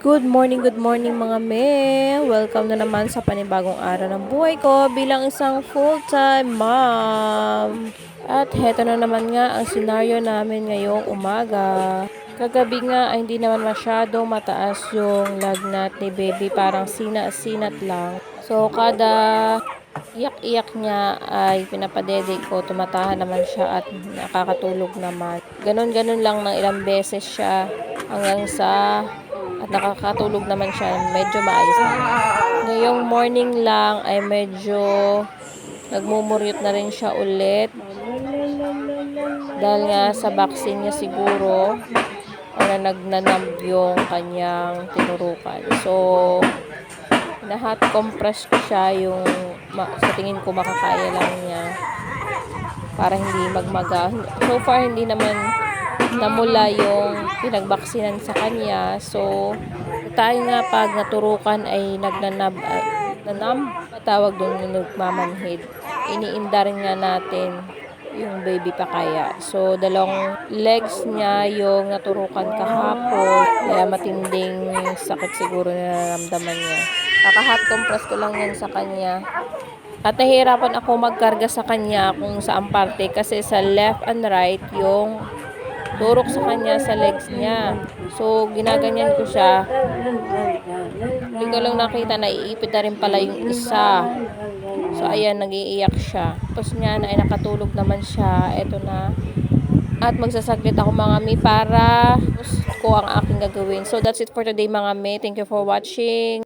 Good morning, good morning mga me. Welcome na naman sa panibagong araw ng buhay ko bilang isang full-time mom. At heto na naman nga ang senaryo namin ngayong umaga. Kagabi nga ay hindi naman masyadong mataas yung lagnat ni baby, parang sina-sinat lang. So kada iyak-iyak niya ay pinapadede ko, tumatahan naman siya at nakakatulog naman. Ganon-ganon lang ng ilang beses siya hanggang sa at nakakatulog naman siya, medyo maayos naman. Ngayong morning lang ay medyo nagmumuryot na rin siya ulit. Dahil nga sa vaccine niya siguro, na nagnanamb yung kanyang tinurukan. So, na-hot compress ko siya yung sa tingin ko makakaya lang niya para hindi magmaga. So far, hindi naman namula yung pinagbaksinan sa kanya. So, tayo nga pag naturukan ay nagnanab, ay, nanam, tawag doon nagmamanhid. Iniinda rin nga natin yung baby pa kaya. So, dalawang legs niya yung naturukan kahapon. Kaya matinding sakit siguro na nararamdaman niya. Kaka-hot compress ko lang yan sa kanya. At nahihirapan ako magkarga sa kanya kung saan parte kasi sa left and right yung turok sa kanya sa legs niya. So, ginaganyan ko siya. Hindi ko lang nakita, naiipit na rin pala yung isa. So, ayan, nagiiyak siya. Tapos niya na ay nakatulog naman siya. Eto na. At magsasaglit ako mga mi para ko ang aking gagawin. So, that's it for today mga mi. Thank you for watching.